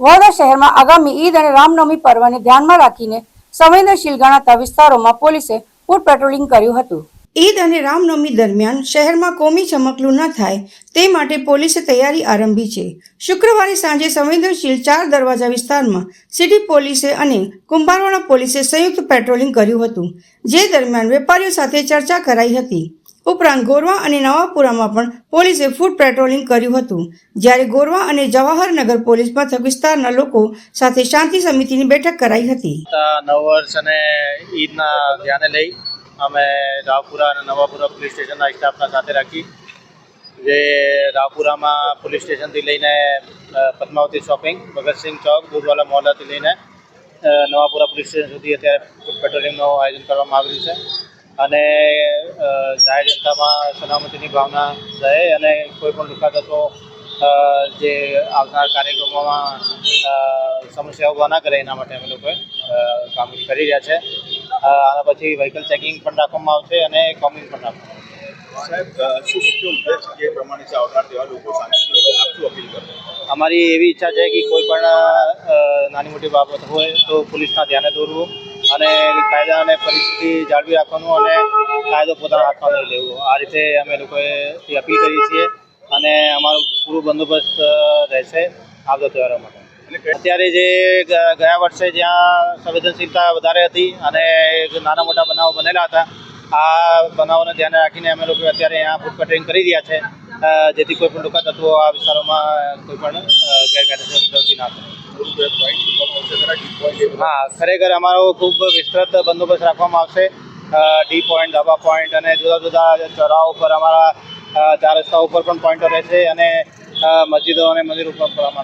વડોદરા શહેરમાં આગામી ઈદ અને રામનવમી પર્વને ધ્યાનમાં રાખીને સંવેદનશીલ ગણાતા વિસ્તારોમાં પોલીસે ફૂટ પેટ્રોલિંગ કર્યું હતું. ઈદ અને રામનવમી દરમિયાન શહેરમાં કોમી ચમકલું ન થાય તે માટે પોલીસે તૈયારી આરંભી છે. શુક્રવારે સાંજે સંવેદનશીલ ચાર દરવાજા વિસ્તારમાં સિટી પોલીસે અને કુંભારવાડા પોલીસે સંયુક્ત પેટ્રોલિંગ કર્યું હતું, જે દરમિયાન વેપારીઓ સાથે ચર્ચા કરાઈ હતી. ઉપરાંત ગોરવા અને નવાપુરામાં પણ પોલીસે ફૂડ પેટ્રોલિંગ કર્યું હતું. જ્યારે ગોરવા અને જવાહરનગર પોલીસ મથક વિસ્તારના લોકો સાથે શાંતિ સમિતિની બેઠક કરાઈ હતી. નવ વર્ષ અને ઈદના ધ્યાને લઈ અમે રાવપુરા અને નવાપુરા પોલીસ સ્ટેશનના સ્ટાફના સાથે રાખી, જે રાવપુરામાં પોલીસ સ્ટેશનથી લઈને પદ્માવતી શોપિંગ, ભગતસિંહ ચોક, દૂધવાલા મોહલ્લાથી લઈને નવાપુરા પોલીસ સ્ટેશન સુધી અત્યારે પેટ્રોલિંગનું આયોજન કરવામાં આવ્યું છે. અને જાહેર જનતામાં સલામતીની ભાવના રહે અને કોઈ પણ લુકા તત્વો જે આવનાર કાર્યક્રમોમાં સમસ્યા ઊભા ના કરે એના માટે અમે લોકોએ કામગીરી કરી રહ્યા છે. આના પછી વ્હીકલ ચેકિંગ પણ રાખવામાં આવશે અને કોમિંગ પણ રાખવામાં આવશે. સાહેબ શું મુખ્ય ઉદ્દેશ જે પ્રમાણે છે આવનાર તેવા લોકો શાંતિથી આપ શું અપીલ કરશો અમારી એવી ઈચ્છા છે કે કોઈ પણ નાની મોટી બાબત હોય તો પોલીસના ધ્યાને દોરવું અને કાયદા અને પરિસ્થિતિ જાળવી રાખવાનું અને કાયદો પોતાના હાથમાં નહીં લેવો. આ રીતે અમે લોકોએ અપીલ કરીએ છીએ અને અમારો પૂરો બંદોબસ્ત રહેશે આવતા તહેવારો માટે. અત્યારે જે ગયા વર્ષે જ્યાં સંવેદનશીલતા વધારે હતી અને નાના મોટા બનાવો બનેલા હતા, આ બનાવોને ધ્યાને રાખીને અમે લોકો અત્યારે અહીંયા ફૂડ કટરિંગ કરી રહ્યા છે. જેથી કોઈ પણ લોકો તત્વો આ વિસ્તારોમાં કોઈ પણ ગેરકાયદેસર પ્રવૃત્તિ ના બધા હા, ખરેખર અમારો ખૂબ વિસ્તૃત બંદોબસ્ત રાખવામાં આવશે. ડી પોઈન્ટ ધાબા પોઈન્ટ અને જુદા જુદા ચોરાઓ ઉપર અમારા ચાર રસ્તા ઉપર પણ પોઈન્ટો રહેશે અને મસ્જિદો અને મંદિરો ઉપર પણ અમારો